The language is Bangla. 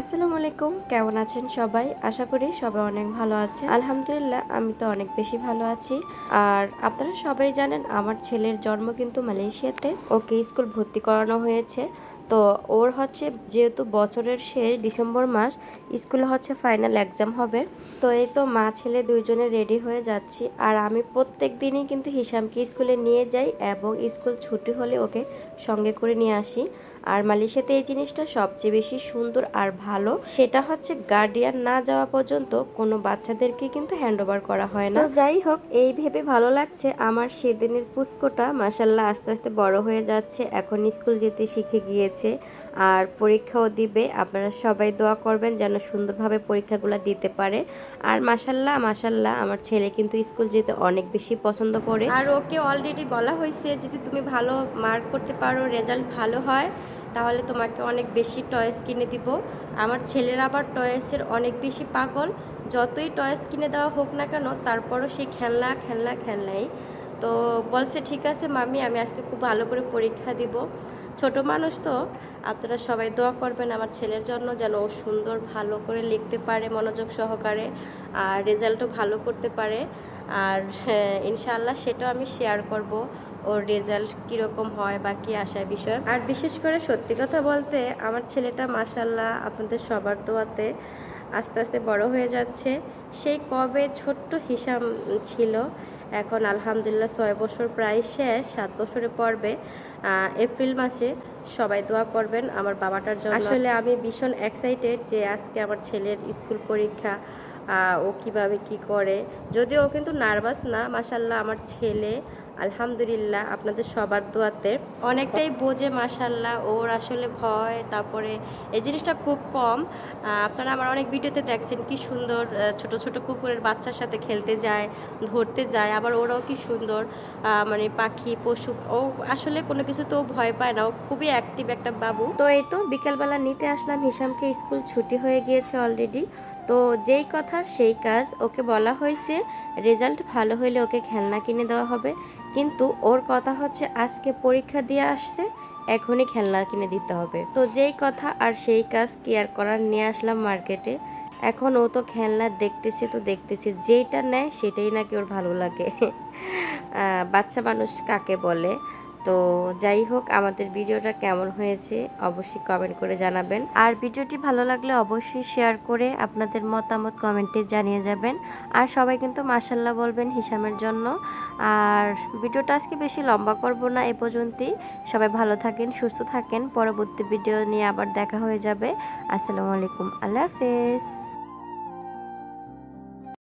আসসালামু আলাইকুম, কেমন আছেন সবাই? আশা করি সবাই অনেক ভালো আছে আলহামদুলিল্লাহ, আমি তো অনেক বেশি ভালো আছি। আর আপনারা সবাই জানেন, আমার ছেলের জন্ম কিন্তু মালয়েশিয়াতে। ওকে স্কুল ভর্তি করানো হয়েছে। তো ওর হচ্ছে যেহেতু বছরের শেষ ডিসেম্বর মাস, স্কুলে হচ্ছে ফাইনাল এক্সাম হবে। তো এই তো মা ছেলে দুইজনে রেডি হয়ে যাচ্ছি। আর আমি প্রত্যেক দিনই কিন্তু হিসামকে স্কুলে নিয়ে যাই এবং স্কুল ছুটি হলে ওকে সঙ্গে করে নিয়ে আসি। আর মালয়েশিয়াতে এই জিনিসটা সবচেয়ে বেশি সুন্দর আর ভালো, সেটা হচ্ছে গার্ডিয়ান না যাওয়া পর্যন্ত কোনো বাচ্চাদেরকে কিন্তু হ্যান্ড ওভার করা হয় না। তো যাই হোক, এই ভেবে ভালো লাগছে। আমার সেদিনের পুস্কোটা মাসাল্লাহ আস্তে আস্তে বড় হয়ে যাচ্ছে। এখন স্কুল যেতে শিখে গিয়েছে আর পরীক্ষাও দিবে। আপনারা সবাই দোয়া করবেন যেন সুন্দরভাবে পরীক্ষাগুলো দিতে পারে। আর মাসাল্লাহ মাসাল্লাহ আমার ছেলে কিন্তু স্কুল যেতে অনেক বেশি পছন্দ করে। আর ওকে অলরেডি বলা হয়েছে, যদি তুমি ভালো মার্ক করতে পারো রেজাল্ট ভালো হয়, তাহলে তোমাকে অনেক বেশি টয়েস কিনে দিব। আমার ছেলের আবার টয়েসের অনেক বেশি পাগল। যতই টয়েস কিনে দেওয়া হোক না কেন, তারপরও সে খেলনা খেলনা, খেলনাই। তো বলছে, ঠিক আছে মামি আমি আজকে খুব ভালো করে পরীক্ষা দিব। ছোট মানুষ তো। আপনারা সবাই দোয়া করবেন আমার ছেলের জন্য যেন ও সুন্দর, ভালো করে লিখতে পারে, মনোযোগ সহকারে, আর রেজাল্টও ভালো করতে পারে। আর ইনশাল্লাহ ইনশাআল্লাহ সেটাও আমি শেয়ার করব, ওর রেজাল্ট কীরকম হয় বা কী আসার বিষয়। আর বিশেষ করে সত্যি কথা বলতে, আমার ছেলেটা মাসাল্লাহ আপনাদের সবার দোয়াতে আস্তে আস্তে বড় হয়ে যাচ্ছে। সেই কবে ছোট্ট হিসাব ছিল এখন আলহামদুলিল্লাহ ছয় বছর প্রায় শেষ সাত বছরে পর্বে এপ্রিল মাসে সবাই দোয়া করবেন আমার বাবাটার জন্য। আসলে আমি ভীষণ এক্সাইটেড যে আজকে আমার ছেলের স্কুল পরীক্ষা ও কীভাবে কি করে। যদিও ও কিন্তু নার্ভাস না মাসাল্লাহ আমার ছেলে আলহামদুলিল্লাহ, আপনাদের সবার দোয়াতে। অনেকটাই বোঝে মাসাল্লাহ ওর আসলে ভয়, তারপরে এই জিনিসটা খুব কম। আপনারা আমার অনেক ভিডিওতে দেখছেন কি সুন্দর ছোট ছোট কুকুরের বাচ্চার সাথে খেলতে যায়, ধরতে যায়, আবার ওরাও কি সুন্দর মানে পাখি, পশু, ও আসলে কোনো কিছু তো ভয় পায় না, ও খুবই অ্যাক্টিভ একটা বাবু। তো এই তো, বিকালবেলা নিতে আসলাম হিসামকে স্কুল ছুটি হয়ে গিয়েছে অলরেডি তো যেই কথা, সেই কাজ ওকে বলা হয়েছে। রেজাল্ট ভালো হলে ওকে খেলনা কিনে দেওয়া হবে। কিন্তু ওর কথা হচ্ছে, আজকে পরীক্ষা দিয়ে আসছে, এখনই খেলনা কিনে দিতে হবে। তো যেই কথা আর সেই কাজ কেয়ার করার, নিয়ে আসলাম মার্কেটে এখন ও তো খেলনা দেখতেছে তো দেখতেছে, যেইটা নেয় সেটাই নাকি ওর ভালো লাগে। বাচ্চা মানুষ কাকে বলে? তো যাই হোক, আমাদের ভিডিওটা কেমন হয়েছে অবশ্যই কমেন্ট করে জানাবেন। আর ভিডিওটি ভালো লাগলে অবশ্যই শেয়ার করে আপনাদের মতামত কমেন্টে জানিয়ে যাবেন। আর সবাই কিন্তু মাসাল্লাহ বলবেন হিসামের জন্য। আর ভিডিওটা আজকে বেশি লম্বা করব না, এ পর্যন্তই। সবাই ভালো থাকেন, সুস্থ থাকেন। পরবর্তী ভিডিও নিয়ে আবার দেখা হয়ে যাবে। আসসালামু আলাইকুম। আল্লাহ হাফেজ।